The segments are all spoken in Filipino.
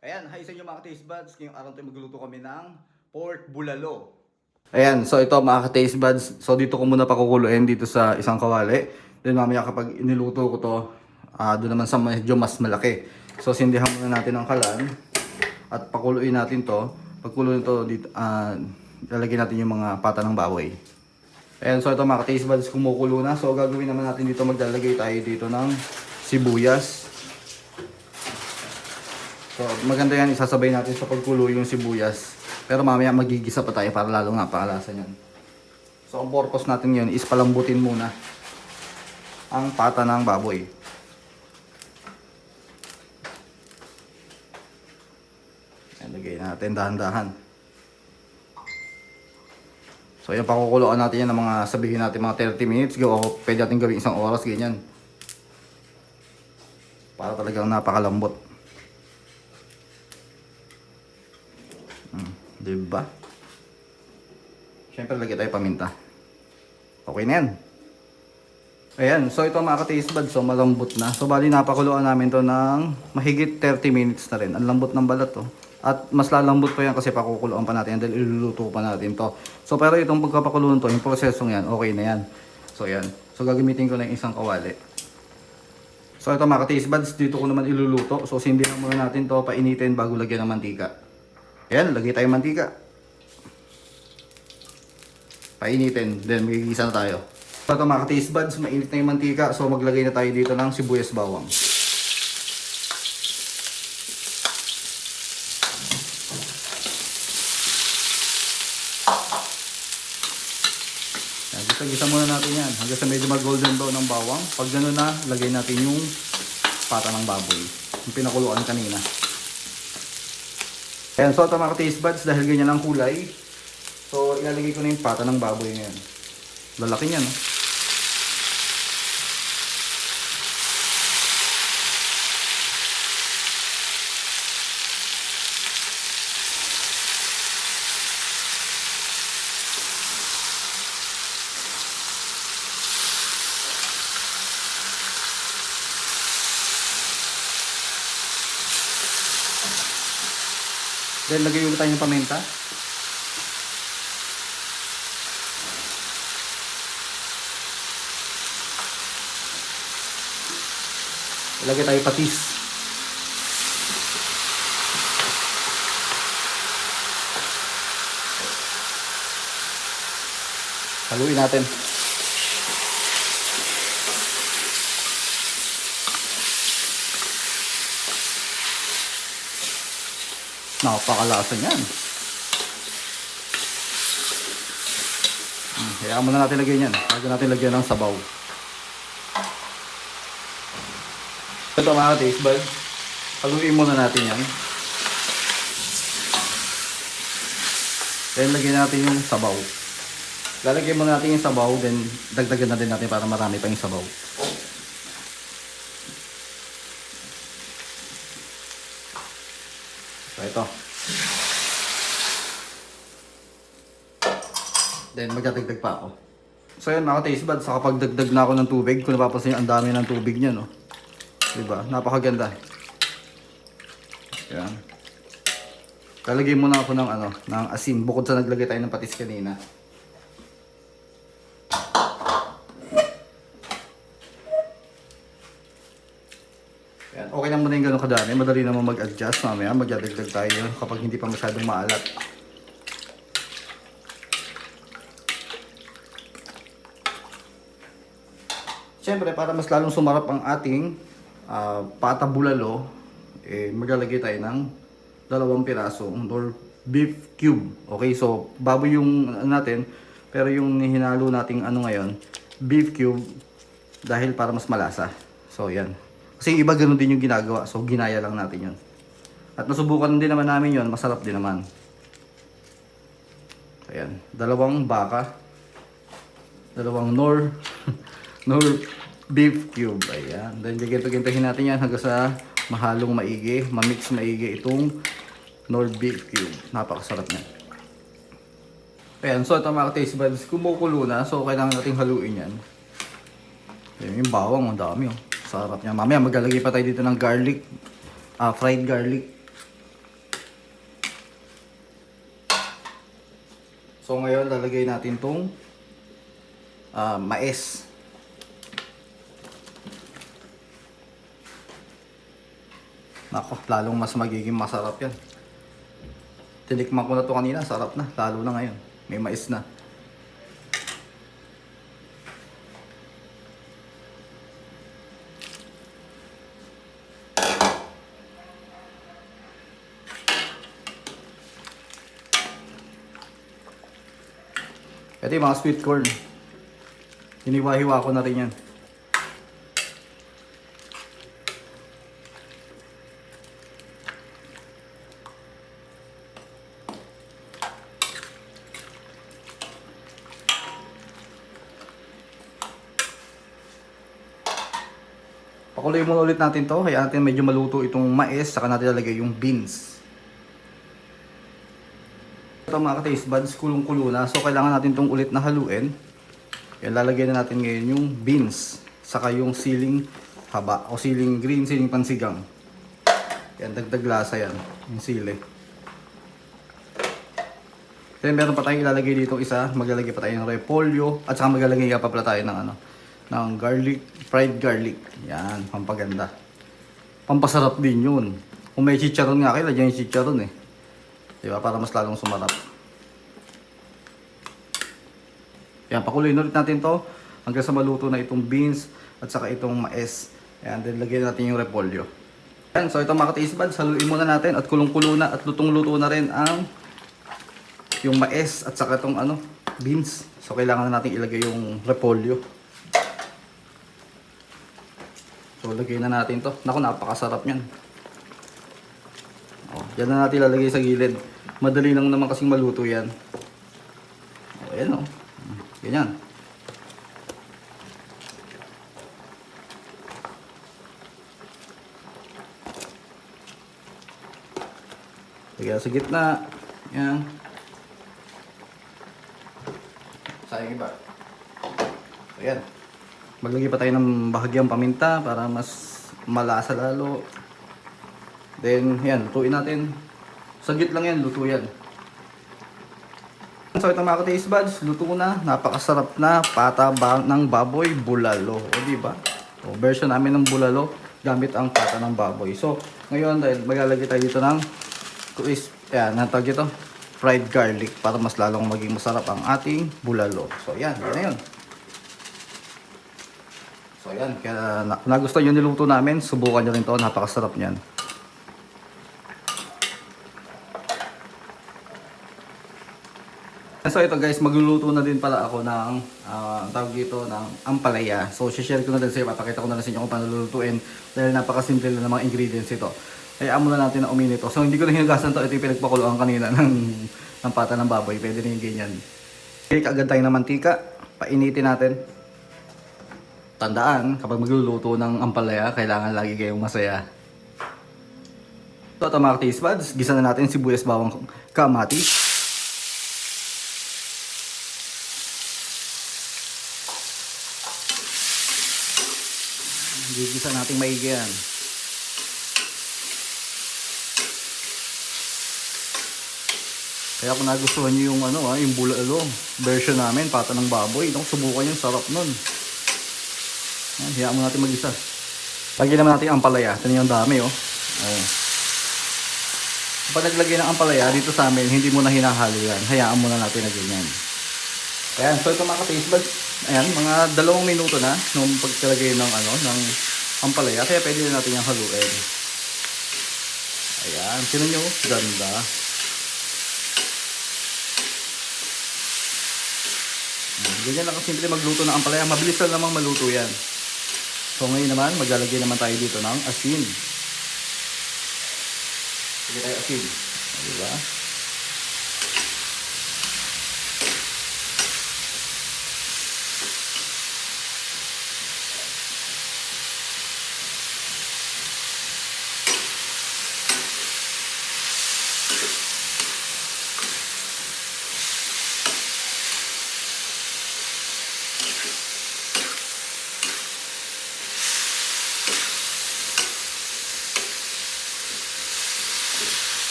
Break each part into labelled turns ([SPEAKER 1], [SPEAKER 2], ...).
[SPEAKER 1] Ayan, hi sa inyo mga taste buds. Ngayong araw tayo magluluto kami ng pork bulalo. Ayan, so ito mga taste buds. So dito ko muna pakukuluin dito sa isang kawali. Then mamaya kapag iniluto ko to, ah doon naman sa medyo mas malaki. So sindihan muna natin ang kalan at pakuluin natin to. Pagkuluin to dito, ah lalagyan natin yung mga pata ng baboy. Ayan, so ito mga taste buds kumukulo na. So gagawin naman natin dito, maglalagay tayo dito ng sibuyas. So maganda yan, isasabay natin sa pagkulo yung sibuyas. Pero mamaya magigisa pa tayo para lalo nga pangalasa yan. So ang purpose natin yun is palambutin muna ang pata ng baboy. Ayan, lagay natin dahan-dahan. So yung pakukuloan natin yan ng mga sabihin natin mga 30 minutes. Go, o pwede natin gawin isang oras, ganyan. Para talagang napakalambot. Hmm, diba? Siyempre lagyan tayo paminta. Okay na yan. Ayan, so ito mga ka-taste buds, so malambot na. So bali napakuluan namin to ng mahigit 30 minutes na rin. Ang lambot ng balat to. At mas lalambot pa yan kasi pakukuluan pa natin dahil iluluto pa natin to. So pero itong pagkapakuluan to, yung prosesong yan, okay na yan. So yan. So gagamitin ko na yung isang kawali. So ito mga ka-taste buds, dito ko naman iluluto. So sindihan muna natin to, painitin bago lagyan ng mantika. Ayan, lagay tayo mantika. Painitin, then magigisa na tayo. Ito mga ka-taste buds, mainit na yung mantika. So maglagay na tayo dito ng sibuyas bawang. Gisa-gisa muna natin yan. Hanggang sa medyo mag-golden brown ng bawang. Pag gano'n na, lagay natin yung pata ng baboy. Yung pinakuluan kanina. Ayan, so ito mga taste buds, dahil ganyan ang kulay. So, ilalagay ko na yung pata ng baboy ngayon. Lalaki niya, no? Then, lagay ulit tayo ng paminta. Ilagay tayo patis. Haluin natin. Napakalasa niyan. Hmm, Hayaan muna natin lagyan yan. Bago natin lagyan ng sabaw. Ito mga taste buds. Haluin muna natin yan. Then lagyan natin yung sabaw. Lalagyan muna natin yung sabaw, then dagdagan na din natin para marami pa yung sabaw. So ito. Then magdadagdag pa ako. So yun mga taste buds, kapag dagdag na ako ng tubig, kung napapansin ang dami ng tubig niya, no? Diba? Napakaganda. Yan. Lalagay muna ako ng ano, ng asin bukod sa naglagay tayo ng patis kanina. Yan. Okay lang muna yung ganun kadami. Madali naman mag-adjust. Mamaya magdadagdag tayo kapag hindi pa masyadong maalat. Siyempre, para mas lalong sumarap ang ating ah, pata eh, maglalagay tayo ng dalawang piraso or beef cube. Okay, so baboy yung ano natin, pero yung hinalo nating ano ngayon, beef cube, dahil para mas malasa. So, yan. Kasi iba ganun din yung ginagawa, so ginaya lang natin yun. At nasubukan din naman namin yun, masarap din naman. Ayan, dalawang baka, dalawang nor, nor beef cube. Ayan. Then, giginto-gintohin natin yan hanggang sa mahalong maigi. Mamix maigi itong Nord beef cube. Napakasarap niya. Ayan. So, ito mga taste buds. Kumukulo na. So, kailangan natin haluin yan. Ayan, yung bawang. Ang dami. Oh. Sarap niya. Mamaya, maglalagay pa tayo dito ng garlic. Uh, fried garlic. So, ngayon, lalagay natin itong uh, ah, mais. Nako, lalong mas magiging masarap yan. Tinikman ko na to kanina, sarap na. Lalo na ngayon. May mais na. Ito yung mga sweet corn. Hiniwa-hiwa ko na rin yan. Pakuloy muna ulit natin to. Kaya natin medyo maluto itong mais. Saka natin lalagay yung beans. Ito mga ka-taste buds, kulong-kulo na. So kailangan natin itong ulit na haluin. Kaya lalagyan na natin ngayon yung beans. Saka yung siling haba. O siling green, siling pansigang. Yan, dagdag lasa yan. Yung sili. Then meron pa tayong ilalagay dito isa. Maglalagay pa tayo ng repolyo. At saka maglalagay pa pala tayo ng ano ng garlic, fried garlic. Yan, pampaganda. Pampasarap din yun. Kung may chicharon nga kayo, lagyan yung chicharon eh. Di ba? Para mas lalong sumarap. Yan, pakuloy ulit natin to hanggang sa maluto na itong beans at saka itong mais. Yan, then lagyan natin yung repolyo. Yan, so ito mga taste buds, haluin muna natin at kulong-kulo na at lutong-luto na rin ang yung mais at saka itong ano, beans. So kailangan na natin ilagay yung repolyo. So lagay na natin to. Naku, napakasarap niyan. Oh, yan na natin lalagay sa gilid. Madali lang naman kasing maluto yan. Oh, ayan oh. Ganyan. Lagyan sa gitna. Yan. Sayang iba. So, yan. Maglagay pa tayo ng bahagyang paminta para mas malasa lalo. Then, yan, lutuin natin. Sagit lang yan, luto yan. So ito mga taste buds, luto na. Napakasarap na pata ba ng baboy bulalo. O di ba? O, version namin ng bulalo gamit ang pata ng baboy. So, ngayon dahil maglalagay tayo dito ng crisp, yan, natag ito, fried garlic para mas lalong maging masarap ang ating bulalo. So, yan, yan na yun. So yan, kaya na, nagustuhan nyo niluto namin, subukan nyo rin to, napakasarap niyan. So ito guys, magluluto na din pala ako ng uh, tawag dito ng ampalaya. So share ko na din sa iyo, papakita ko na rin sa inyo kung paano lulutuin dahil napakasimple na ng mga ingredients ito. Kaya muna natin na uminit to. So hindi ko na hinugasan to, ito yung pinagpakuluan kanina ng, ng pata ng baboy. Pwede rin yung ganyan. Okay, agad tayo ng mantika, painitin natin. Tandaan, kapag magluluto ng ampalaya, kailangan lagi kayong masaya. Ito mga taste buds, gisa na natin sibuyas bawang kamatis. Gigisa natin maigi yan. Kaya kung nagustuhan nyo yung ano ah, yung bulalo version namin, pata ng baboy, no, subukan yung sarap nun. Yan, hayaan mo natin mag-isa. Lagyan naman natin ang ampalaya. Ito yung dami oh. oh. Kapag naglagay ng ampalaya dito sa amin, hindi mo na hinahalo yan. Hayaan mo na natin na ganyan. Ayan, so ito mga buds, ayan, mga dalawang minuto na nung pagkalagay ng ano, ng ampalaya. Kaya pwede na natin yung haluin. Ayan, sino nyo? Ganda. Ganyan lang kasimple magluto ng ampalaya. Mabilis lang namang maluto yan. So ngayon naman, maglalagay naman tayo dito ng asin. Sige tayo asin. O, Diba?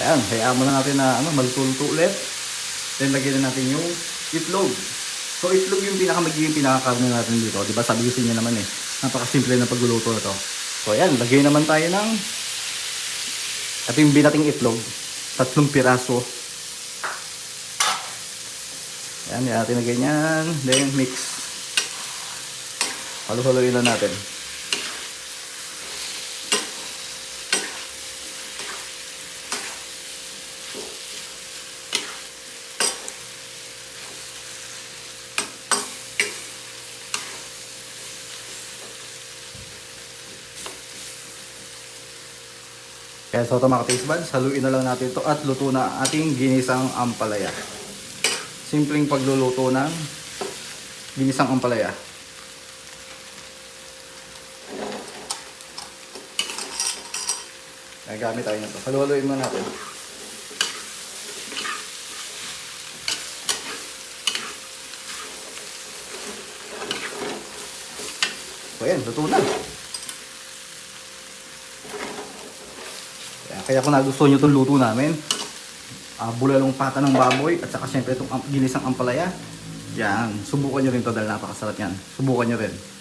[SPEAKER 1] Yan, hayaan mo na natin na ano, magtulto ulit. Then lagyan na natin yung itlog. So itlog yung pinaka magiging pinakakarne natin dito. Di ba sabi ko sa inyo naman eh, napakasimple na pagluluto na to. So ayan, lagay naman tayo ng ito yung binating itlog. Tatlong piraso. Yan, yan natin na ganyan. Then mix. Halo-haloyin lang natin. Kaya sa ito mga taste haluin na lang natin ito at luto na ating ginisang ampalaya. Simpleng pagluluto ng ginisang ampalaya. Nagamit tayo nito. Halu-haluin mo natin. So yan, luto na. Kaya, kung nagustuhan nyo itong luto namin, uh, bulalong pata ng baboy at saka syempre itong ginisang ampalaya, yan, subukan nyo rin to dahil napakasarap yan. Subukan nyo rin.